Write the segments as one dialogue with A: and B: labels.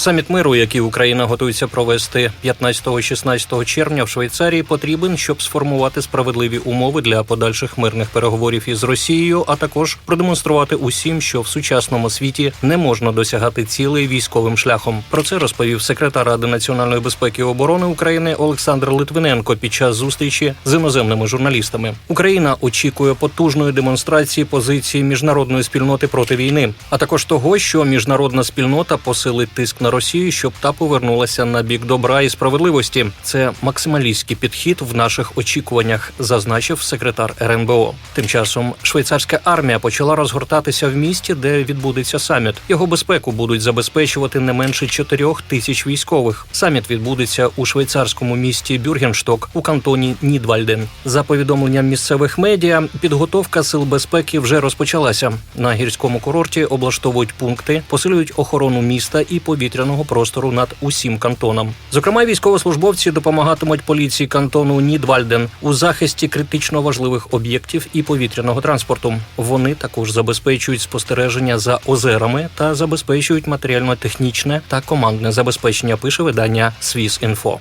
A: Саміт миру, який Україна готується провести 15-16 червня в Швейцарії, потрібен, щоб сформувати справедливі умови для подальших мирних переговорів із Росією, а також продемонструвати усім, що в сучасному світі не можна досягати цілей військовим шляхом. Про це розповів секретар Ради національної безпеки і оборони України Олександр Литвиненко під час зустрічі з іноземними журналістами. Україна очікує потужної демонстрації позиції міжнародної спільноти проти війни, а також того, що міжнародна спільнота посилить тиск на Росію, щоб та повернулася на бік добра і справедливості. Це максималістський підхід в наших очікуваннях, зазначив секретар РНБО. Тим часом швейцарська армія почала розгортатися в місті, де відбудеться саміт. Його безпеку будуть забезпечувати не менше чотирьох тисяч військових. Саміт відбудеться у швейцарському місті Бюргеншток у кантоні Нідвальден. За повідомленням місцевих медіа, підготовка сил безпеки вже розпочалася. На гірському курорті облаштовують пункти, посилюють охорону міста і повітряного простору над усім кантоном. Зокрема, військовослужбовці допомагатимуть поліції кантону Нідвальден у захисті критично важливих об'єктів і повітряного транспорту. Вони також забезпечують спостереження за озерами та забезпечують матеріально-технічне та командне забезпечення. Пише видання «Свіс.Інфо».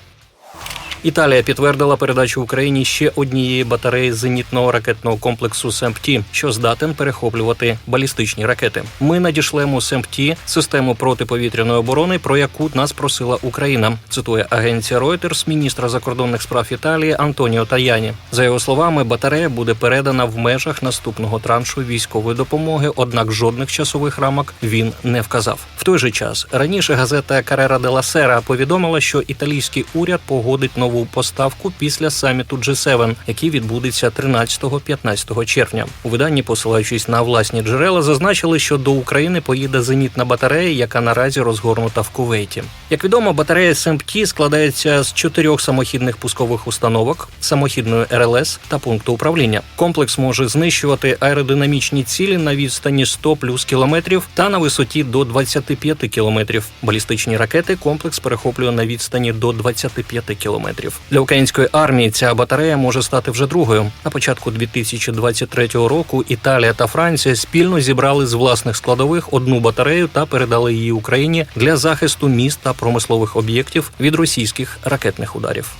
A: Італія підтвердила передачу Україні ще однієї батареї зенітного ракетного комплексу СЕМПТІ, що здатен перехоплювати балістичні ракети. Ми надішлемо СЕМПТІ систему протиповітряної оборони, про яку нас просила Україна. Цитує агенція Reuters міністра закордонних справ Італії Антоніо Таяні. За його словами, батарея буде передана в межах наступного траншу військової допомоги. Однак жодних часових рамок він не вказав. В той же час раніше газета Карера де ла Сера повідомила, що італійський уряд погодить нову поставку після саміту G7, який відбудеться 13-15 червня. У виданні, посилаючись на власні джерела, зазначили, що до України поїде зенітна батарея, яка наразі розгорнута в Кувейті. Як відомо, батарея СМПТ складається з чотирьох самохідних пускових установок, самохідної РЛС та пункту управління. Комплекс може знищувати аеродинамічні цілі на відстані 100 плюс кілометрів та на висоті до 25 кілометрів. Балістичні ракети комплекс перехоплює на відстані до 25 кілометрів. Для української армії ця батарея може стати вже другою. На початку 2023 року Італія та Франція спільно зібрали з власних складових одну батарею та передали її Україні для захисту міст та промислових об'єктів від російських ракетних ударів.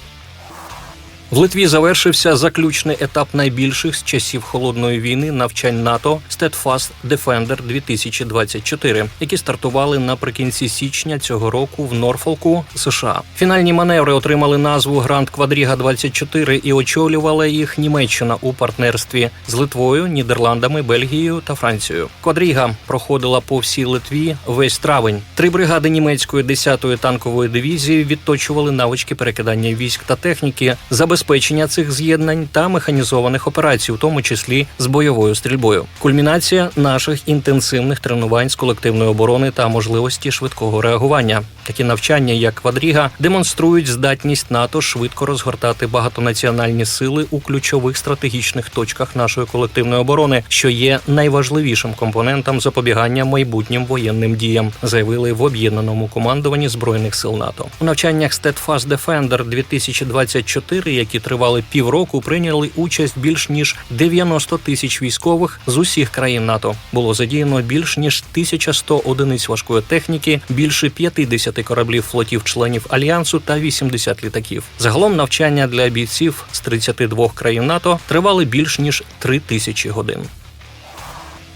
A: В Литві завершився заключний етап найбільших з часів холодної війни навчань НАТО Steadfast Defender 2024, які стартували наприкінці січня цього року в Норфолку, США. Фінальні маневри отримали назву Гранд Квадріга 24 і очолювала їх Німеччина у партнерстві з Литвою, Нідерландами, Бельгією та Францією. Квадріга проходила по всій Литві весь травень. Три бригади німецької 10-ї танкової дивізії відточували навички перекидання військ та техніки, забезпечення цих з'єднань та механізованих операцій, у тому числі з бойовою стрільбою. Кульмінація наших інтенсивних тренувань з колективної оборони та можливості швидкого реагування. Такі навчання, як квадріга, демонструють здатність НАТО швидко розгортати багатонаціональні сили у ключових стратегічних точках нашої колективної оборони, що є найважливішим компонентом запобігання майбутнім воєнним діям, заявили в об'єднаному командуванні збройних сил НАТО. У навчаннях Steadfast Defender 2024, які тривали півроку, прийняли участь більш ніж 90 тисяч військових з усіх країн НАТО. Було задіяно більш ніж 1100 одиниць важкої техніки, більше 50 кораблів флотів членів альянсу та 80 літаків. Загалом навчання для бійців з 32 країн НАТО тривали більш ніж 3 тисячі годин.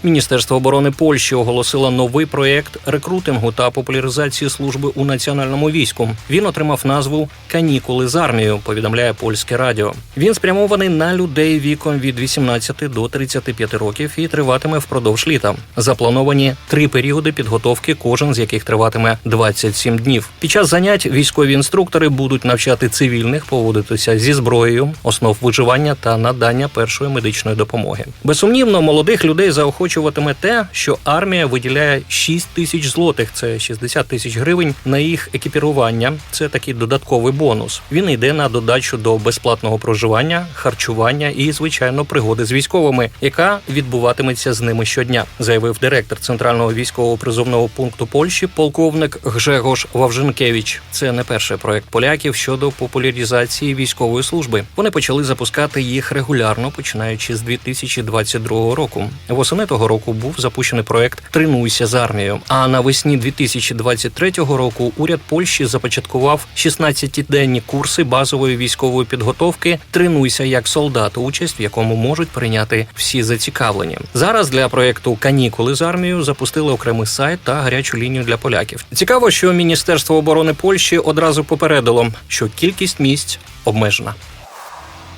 A: Міністерство оборони Польщі оголосило новий проєкт рекрутингу та популяризації служби у національному війську. Він отримав назву Канікули з армією. Повідомляє польське радіо. Він спрямований на людей віком від 18 до 35 років і триватиме впродовж літа. Заплановані три періоди підготовки, кожен з яких триватиме 27 днів. Під час занять військові інструктори будуть навчати цивільних поводитися зі зброєю, основ виживання та надання першої медичної допомоги. Безсумнівно, молодих людей заохочують заохочуватиме те, що армія виділяє 6 тисяч злотих, це 60 тисяч гривень на їх екіпірування. Це такий додатковий бонус. Він йде на додачу до безплатного проживання, харчування і, звичайно, пригоди з військовими, яка відбуватиметься з ними щодня, заявив директор центрального військового призовного пункту Польщі, полковник Гжегош Вавженкевич. Це не перший проект поляків щодо популяризації військової служби. Вони почали запускати їх регулярно, починаючи з 2022 року. Восени року був запущений проект Тренуйся з армією. А навесні 2023 року уряд Польщі започаткував 16-денні курси базової військової підготовки Тренуйся як солдат, участь в якому можуть прийняти всі зацікавлені. Зараз для проекту Канікули з армією запустили окремий сайт та гарячу лінію для поляків. Цікаво, що Міністерство оборони Польщі одразу попередило, що кількість місць обмежена.